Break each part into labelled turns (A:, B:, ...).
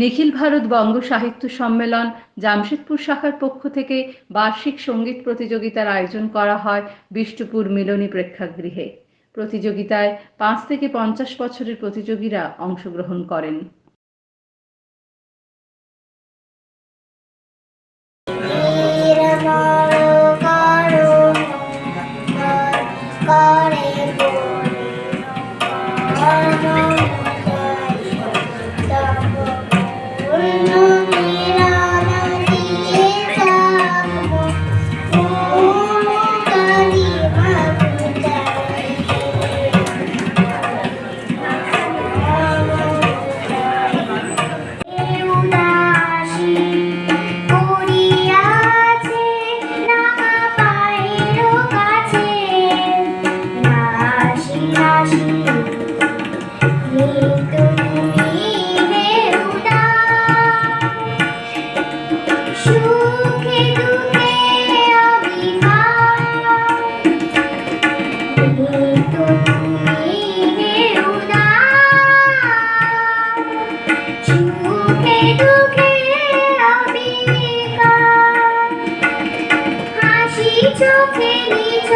A: নিখিল ভারত বঙ্গ সাহিত্য সম্মেলন জামশেদপুর শাখার পক্ষ থেকে বার্ষিক সংগীত প্রতিযোগিতার আয়োজন করা হয় বিষ্ণুপুর মিলনী প্রেক্ষাগৃহে। প্রতিযোগিতায় পাঁচ থেকে পঞ্চাশ বছরের প্রতিযোগীরা অংশগ্রহণ করেন।
B: চোখে নিজ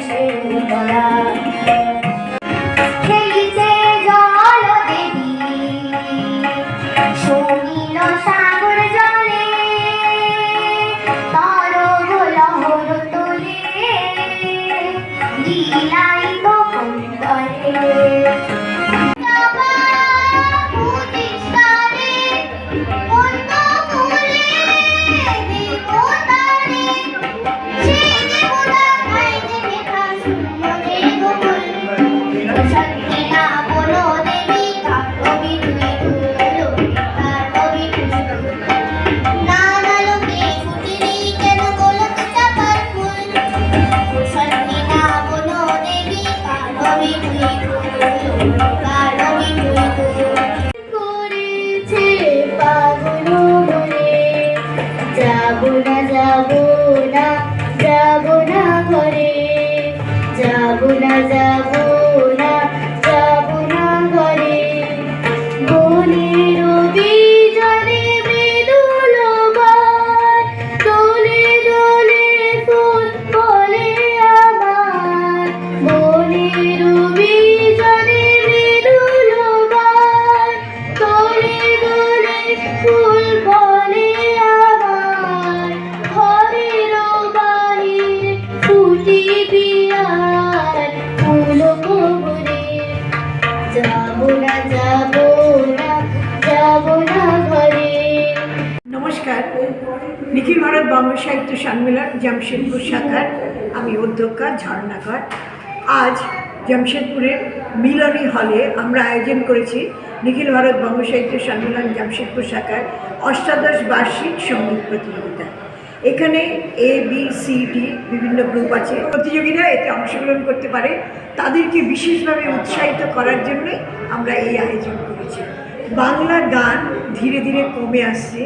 B: চিমুকে
C: Yeah, নিখিল ভারত বঙ্গ সাহিত্য সম্মেলন, জামশেদপুর শাখার আমি অধ্যক্ষা ঝর্ণাকর আজ জামশেদপুরের মিলনী হলে আমরা আয়োজন করেছি নিখিল ভারত বঙ্গ সাহিত্য সম্মেলন, জামশেদপুর শাখার অষ্টাদশ বার্ষিক সংগীত প্রতিযোগিতা। এখানে এ বি সি ডি বিভিন্ন গ্রুপ আছে। প্রতিযোগীরা এতে অংশগ্রহণ করতে পারে। তাদেরকে বিশেষভাবে উৎসাহিত করার জন্যই আমরা এই আয়োজন করেছি। বাংলা গান ধীরে ধীরে কমে আসছে।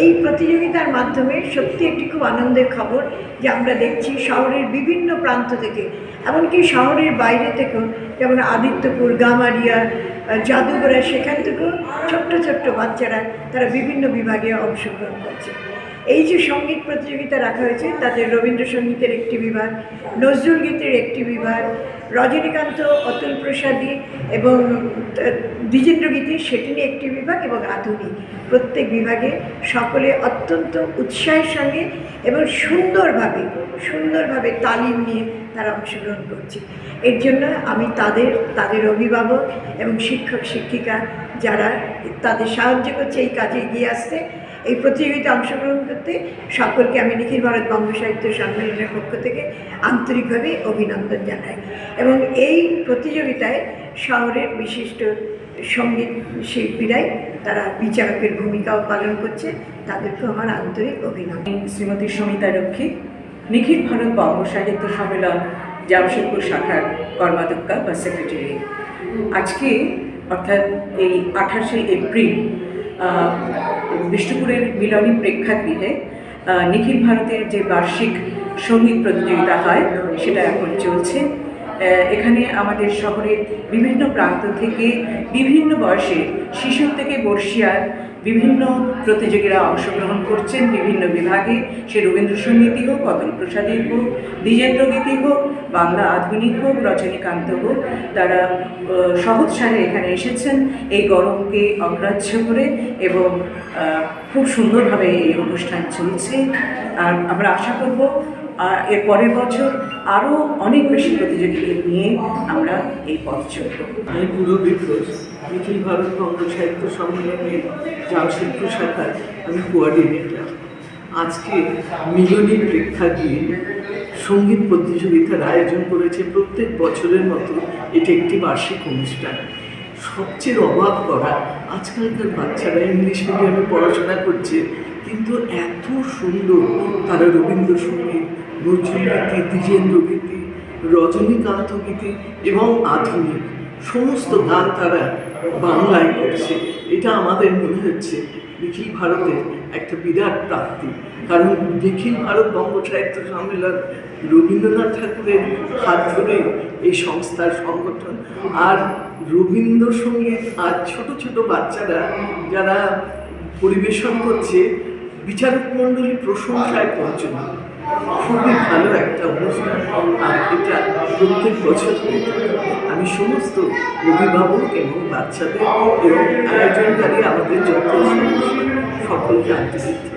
C: এই প্রতিযোগিতার মাধ্যমে সত্যি একটি খুব আনন্দের খবর যে আমরা দেখছি শহরের বিভিন্ন প্রান্ত থেকে, এমনকি শহরের বাইরে থেকেও, যেমন আদিত্যপুর, গামারিয়া জাদুঘরা, সেখান থেকেও ছোট্ট ছোট্ট বাচ্চারা তারা বিভিন্ন বিভাগে অংশগ্রহণ করছে। এই যে সংগীত প্রতিযোগিতা রাখা হয়েছে, তাতে রবীন্দ্রসঙ্গীতের একটি বিভাগ, নজরুল গীতের একটি বিভাগ, রজনীকান্ত, অতুল প্রসাদী এবং দ্বিজেন্দ্র গীতি সেটি নিয়ে একটি বিভাগ এবং আধুনিক প্রত্যেক বিভাগে সকলে অত্যন্ত উৎসাহের সঙ্গে এবং সুন্দরভাবে সুন্দরভাবে তালিম নিয়ে তারা অংশগ্রহণ করছে। এর জন্য আমি তাদের তাদের অভিভাবক এবং শিক্ষক, শিক্ষিকা যারা তাদের সাহায্য করছে, এই কাজে এগিয়ে আসতে এই প্রতিযোগিতায় অংশগ্রহণ করতে সকলকে আমি নিখিল ভারত বঙ্গ সাহিত্য সম্মেলনের পক্ষ থেকে আন্তরিকভাবে অভিনন্দন জানাই। এবং এই প্রতিযোগিতায় শহরের বিশিষ্ট সংগীত শিল্পীরাই তারা বিচারকের ভূমিকাও পালন করছে, তাদেরকেও আমার আন্তরিক অভিনন্দন।
D: শ্রীমতী সমিতা রক্ষী, নিখিল ভারত বঙ্গ সাহিত্য সম্মেলন, জামশেদপুর শাখার কর্মাধ্যক্ষা বা সেক্রেটারি। আজকে, অর্থাৎ এই আঠাশে এপ্রিল বিষ্ণুপুরের মিলনী প্রেক্ষাগৃহে নিখিল ভারতের যে বার্ষিক সংগীত প্রতিযোগিতা হয়, সেটা এখন চলছে। এখানে আমাদের শহরের বিভিন্ন প্রান্ত থেকে বিভিন্ন বয়সে শিশু থেকে বর্ষিয়ার বিভিন্ন প্রতিযোগীরা অংশগ্রহণ করছেন, বিভিন্ন বিভাগে। সে রবীন্দ্রসঙ্গীতই হোক কদল প্রসাদী হোক, দ্বিজেন্দ্র গীতি হোক, বাংলা আধুনিক হোক, রজনীকান্ত হোক, তারা সহজ সারে এখানে এসেছেন। এই গরমকে অগ্রাহ্য করে এবং খুব সুন্দরভাবে এই অনুষ্ঠান চলছে। আর আমরা আশা করব আর এর পরের বছর আরও অনেক বেশি প্রতিযোগিতা নিয়ে আমরা এই পথ চলব।
E: আমি পুরো বিপ্লব নিখিল ভারত বঙ্গ সাহিত্য সম্মেলনের জামশেদপুর শাখার আমি কোয়ার্ডিনেটর আজকে মিলনী প্রেক্ষাগৃহে সংগীত প্রতিযোগিতার আয়োজন করেছে প্রত্যেক বছরের মতো এটি একটি বার্ষিক অনুষ্ঠান। সবচেয়ে অবাক করা, আজকালকার বাচ্চারা ইংলিশ মিডিয়ামে পড়াশোনা করছে কিন্তু এত সুন্দর তারা রবীন্দ্রসঙ্গীত নজরুল গীতি দ্বিজেন্দ্র গীতি রজনীকান্ত গীতি এবং আধুনিক, সমস্ত গান তারা বাংলায় করছে। এটা আমাদের মনে হচ্ছে নিখিল ভারতের একটা বিরাট প্রাপ্তি। কারণ নিখিল ভারত বঙ্গ সাহিত্য সম্মেলন, রবীন্দ্রনাথ ঠাকুরের হাত ধরে এই সংস্থার সংগঠন আর রবীন্দ্রসঙ্গীত আর ছোট ছোট বাচ্চারা যারা পরিবেশন করছে বিচারক মণ্ডলী প্রশংসায় পৌঁছবে খুবই ভালো একটা অনুষ্ঠান। আর এটা প্রত্যেক বছর আমি সমস্ত অভিভাবক এবং বাচ্চাদের এবং আয়োজনকারী আমাদের যত সকলকে আন্তরিক